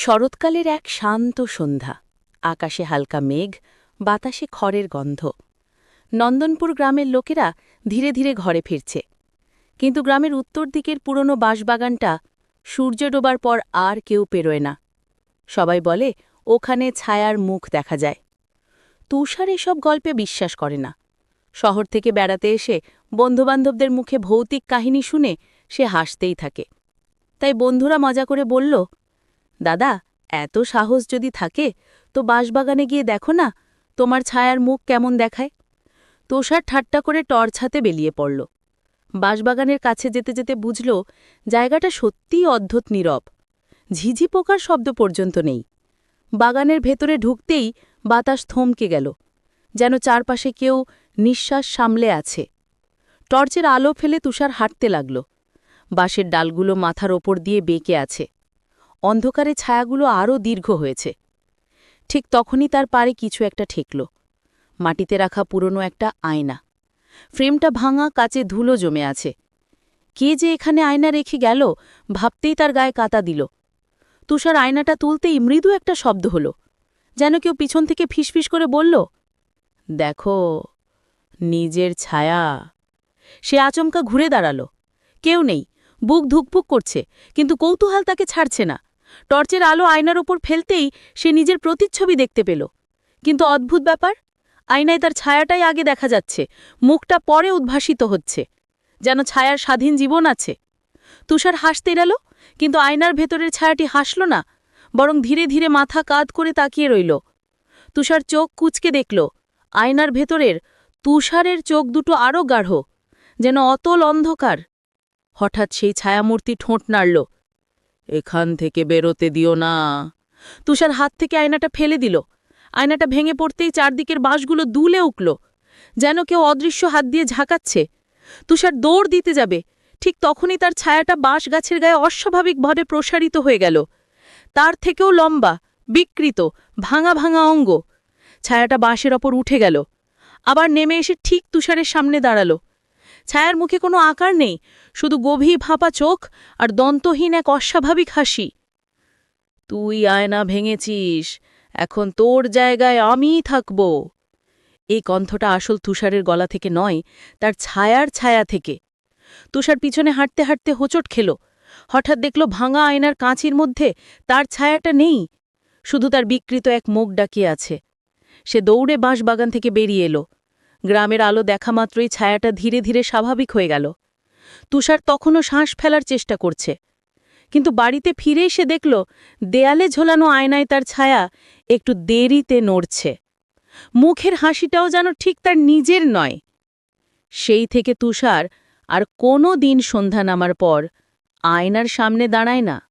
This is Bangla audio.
শরৎকালের এক শান্ত সন্ধ্যা। আকাশে হালকা মেঘ, বাতাসে খড়ের গন্ধ। নন্দনপুর গ্রামের লোকেরা ধীরে ধীরে ঘরে ফিরছে। কিন্তু গ্রামের উত্তর দিকের পুরনো বাঁশবাগানটা সূর্য ডোবার পর আর কেউ পেরোয় না। সবাই বলে, ওখানে ছায়ার মুখ দেখা যায়। তুষার এসব গল্পে বিশ্বাস করে না। শহর থেকে বেড়াতে এসে বন্ধুবান্ধবদের মুখে ভৌতিক কাহিনী শুনে সে হাসতেই থাকে। তাই বন্ধুরা মজা করে বলল দাদা, এত সাহস যদি থাকে, তো বাঁশবাগানে গিয়ে দেখো না, তোমার ছায়ার মুখ কেমন দেখায়। তোষার ঠাট্টা করে টর্চ হাতে বেরিয়ে পড়ল। বাঁশবাগানের কাছে যেতে যেতে বুঝল, জায়গাটা সত্যিই অদ্ভুত নীরব। ঝিঝি পোকার শব্দ পর্যন্ত নেই। বাগানের ভেতরে ঢুকতেই বাতাস থমকে গেল, যেন চারপাশে কেউ নিঃশ্বাস সামলে আছে। টর্চের আলো ফেলে তুষার হাঁটতে লাগল। বাঁশের ডালগুলো মাথার ওপর দিয়ে বেঁকে আছে। অন্ধকারে ছায়াগুলো আরও দীর্ঘ হয়েছে। ঠিক তখনই তার পারে কিছু একটা ঠেকল। মাটিতে রাখা পুরনো একটা আয়না। ফ্রেমটা ভাঙা কাচে ধুলো জমে আছে। কে যে এখানে আয়না রেখে গেল, ভাবতেই তার গায়ে কাতা দিল। তুষার আয়নাটা তুলতেই মৃদু একটা শব্দ হল। যেন কেউ পিছন থেকে ফিসফিস করে বলল, দেখো, নিজের ছায়া। সে আচমকা ঘুরে দাঁড়াল। কেউ নেই, বুক ধুকপুক করছে, কিন্তু কৌতূহল তাকে ছাড়ছে না। টর্চের আলো আয়নার ওপর ফেলতেই সে নিজের প্রতিচ্ছবি দেখতে পেল। কিন্তু অদ্ভুত ব্যাপার, আয়নায় তার ছায়াটাই আগে দেখা যাচ্ছে, মুখটা পরে উদ্ভাসিত হচ্ছে, যেন ছায়ার স্বাধীন জীবন আছে। তুষার হাসতে এড়াল, কিন্তু আয়নার ভেতরের ছায়াটি হাসল না, বরং ধীরে ধীরে মাথা কাত করে তাকিয়ে রইল। তুষার চোখ কুচকে দেখল, আয়নার ভেতরের তুষারের চোখ দুটো আরও গাঢ়, যেন অতল অন্ধকার। হঠাৎ সেই ছায়ামূর্তি ঠোঁট নাড়ল। এখান থেকে বেরোতে দিও না। তুষার হাত থেকে আয়নাটা ফেলে দিল। আয়নাটা ভেঙে পড়তেই চারদিকের বাঁশগুলো দুলে উকল যেন কেউ অদৃশ্য হাত দিয়ে ঝাঁকাচ্ছে। তুষার দৌড় দিতে যাবে। ঠিক তখনই তার ছায়াটা বাঁশ গাছের গায়ে অস্বাভাবিকভাবে প্রসারিত হয়ে গেল। তার থেকেও লম্বা, বিকৃত, ভাঙা ভাঙা অঙ্গ। ছায়াটা বাঁশের ওপর উঠে গেল। আবার নেমে এসে ঠিক তুষারের সামনে দাঁড়াল। ছায়ার মুখে কোনো আকার নেই, শুধু গভীর ভাপা চোখ আর দন্তহীন এক অস্বাভাবিক হাসি। তুই আয়না ভেঙেছিস, এখন তোর জায়গায় আমিই থাকব। এই কণ্ঠটা আসল তুষারের গলা থেকে নয়, তার ছায়ার ছায়া থেকে। তুষার পিছনে হাঁটতে হাঁটতে হোঁচট খেল, হঠাৎ দেখল ভাঙা আয়নার কাঁচির মধ্যে তার ছায়াটা নেই, শুধু তার বিকৃত এক মুখ ডাকিয়ে আছে। সে দৌড়ে বাঁশবাগান থেকে বেরিয়ে এলো। গ্রামের আলো দেখা মাত্রই ছায়াটা ধীরে ধীরে স্বাভাবিক হয়ে গেল। তুষার তখনও শ্বাস ফেলার চেষ্টা করছে। কিন্তু বাড়িতে ফিরেই সে দেখল, দেয়ালে ঝোলানো আয়নায় তার ছায়া একটু দেরিতে নড়ছে। মুখের হাসিটাও যেন ঠিক তার নিজের নয়। সেই থেকে তুষার আর কোনো দিন সন্ধ্যা নামার পর আয়নার সামনে দাঁড়ায় না।